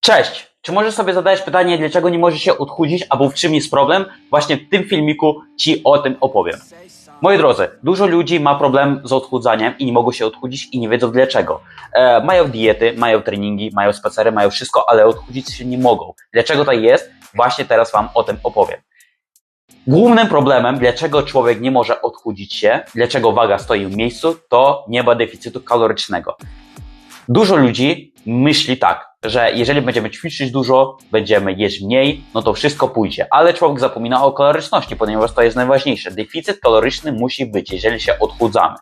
Cześć! Czy możesz sobie zadać pytanie, dlaczego nie możesz się odchudzić, albo w czym jest problem? Właśnie w tym filmiku Ci o tym opowiem. Moi drodzy, dużo ludzi ma problem z odchudzaniem i nie mogą się odchudzić i nie wiedzą dlaczego. E, mają diety, mają treningi, mają spacery, mają wszystko, ale odchudzić się nie mogą. Dlaczego tak jest? Właśnie teraz Wam o tym opowiem. Głównym problemem, dlaczego człowiek nie może odchudzić się, dlaczego waga stoi w miejscu, to nie ma deficytu kalorycznego. Dużo ludzi myśli tak, że jeżeli będziemy ćwiczyć dużo, będziemy jeść mniej, no to wszystko pójdzie. Ale człowiek zapomina o kaloryczności, ponieważ to jest najważniejsze. Deficyt kaloryczny musi być, jeżeli się odchudzamy.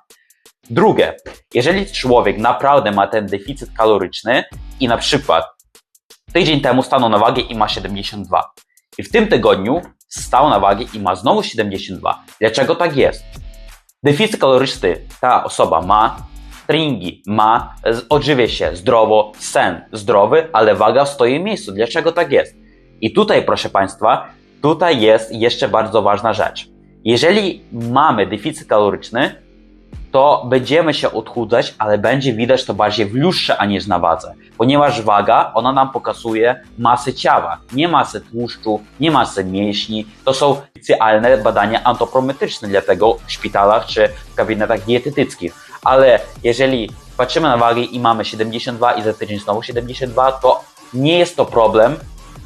Drugie, jeżeli człowiek naprawdę ma ten deficyt kaloryczny i na przykład tydzień temu stanął na wagę i ma 72 i w tym tygodniu stał na wagę i ma znowu 72. Dlaczego tak jest? Deficyt kaloryczny ta osoba ma, treningi ma, odżywia się zdrowo, sen zdrowy, ale waga stoi w miejscu. Dlaczego tak jest? I tutaj, proszę Państwa, tutaj jest jeszcze bardzo ważna rzecz. Jeżeli mamy deficyt kaloryczny, to będziemy się odchudzać, ale będzie widać to bardziej w lustrze, a nie na wadze. Ponieważ waga, ona nam pokazuje masę ciała, nie masę tłuszczu, nie masę mięśni. To są specjalne badania antropometryczne, dlatego w szpitalach czy w gabinetach dietetyckich. Ale jeżeli patrzymy na wagę i mamy 72 i za tydzień znowu 72, to nie jest to problem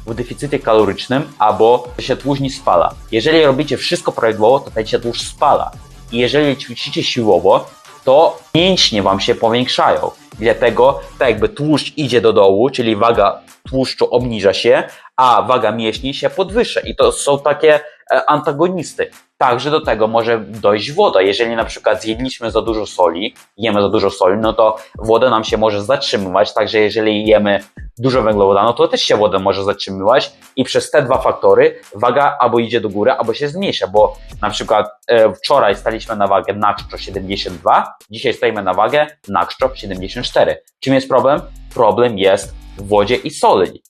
w deficycie kalorycznym albo się tłuszcz nie spala. Jeżeli robicie wszystko prawidłowo, to ten się tłuszcz spala. I jeżeli ćwiczycie siłowo, to mięśnie wam się powiększają. Dlatego tak jakby tłuszcz idzie do dołu, czyli waga tłuszczu obniża się, a waga mięśni się podwyższa. I to są takie e, antagonisty. Także do tego może dojść woda. Jeżeli na przykład zjedliśmy za dużo soli, jemy za dużo soli, no to woda nam się może zatrzymywać. Także jeżeli jemy dużo węglowodanu, no to też się woda może zatrzymywać i przez te dwa faktory waga albo idzie do góry, albo się zmniejsza, bo na przykład e, wczoraj staliśmy na wagę na czczo 72, dzisiaj stoimy na wagę na czczo 74. Czym jest problem? Problem jest w wodzie i soli.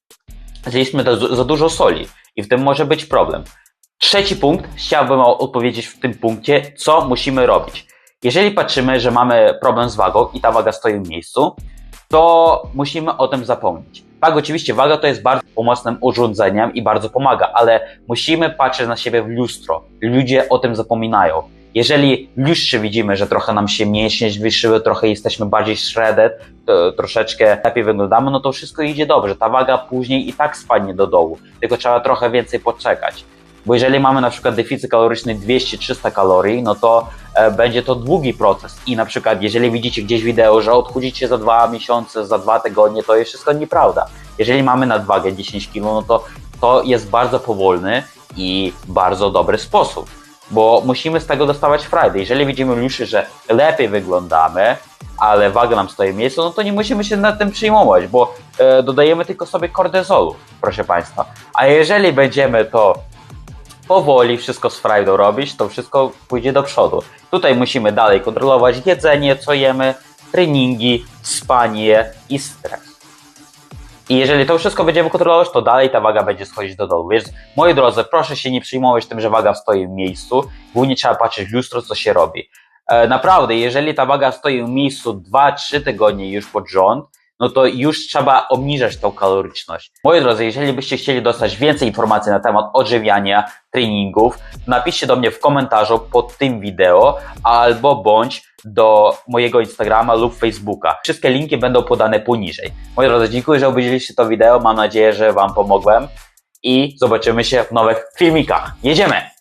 Zjedliśmy za dużo soli i w tym może być problem. Trzeci punkt, chciałbym odpowiedzieć w tym punkcie, co musimy robić. Jeżeli patrzymy, że mamy problem z wagą i ta waga stoi w miejscu, to musimy o tym zapomnieć. Tak, oczywiście waga to jest bardzo pomocnym urządzeniem i bardzo pomaga, ale musimy patrzeć na siebie w lustro. Ludzie o tym zapominają. Jeżeli w lustrze widzimy, że trochę nam się mięśnie zwyższyły, trochę jesteśmy bardziej shredded, troszeczkę lepiej wyglądamy, no to wszystko idzie dobrze. Ta waga później i tak spadnie do dołu, tylko trzeba trochę więcej poczekać. Bo jeżeli mamy na przykład deficyt kaloryczny 200-300 kalorii, no to e, będzie to długi proces. I na przykład, jeżeli widzicie gdzieś wideo, że odchudzicie za dwa miesiące, za dwa tygodnie, to jest wszystko nieprawda. Jeżeli mamy nadwagę 10 kg, no to to jest bardzo powolny i bardzo dobry sposób. Bo musimy z tego dostawać frajdę. Jeżeli widzimy już, że lepiej wyglądamy, ale waga nam stoi w miejscu, no to nie musimy się nad tym przejmować, bo e, dodajemy tylko sobie kortyzolu, proszę Państwa. A jeżeli będziemy to powoli wszystko z frajdą robić, to wszystko pójdzie do przodu. Tutaj musimy dalej kontrolować jedzenie, co jemy, treningi, spanie i stres. I jeżeli to wszystko będziemy kontrolować, to dalej ta waga będzie schodzić do dołu. Więc moi drodzy, proszę się nie przejmować tym, że waga stoi w miejscu. Głównie trzeba patrzeć w lustro, co się robi. E, naprawdę, jeżeli ta waga stoi w miejscu 2-3 tygodnie już pod rząd, no to już trzeba obniżać tą kaloryczność. Moi drodzy, jeżeli byście chcieli dostać więcej informacji na temat odżywiania, treningów, napiszcie do mnie w komentarzu pod tym wideo albo bądź do mojego Instagrama lub Facebooka. Wszystkie linki będą podane poniżej. Moi drodzy, dziękuję, że obejrzeliście to wideo. Mam nadzieję, że Wam pomogłem i zobaczymy się w nowych filmikach. Jedziemy!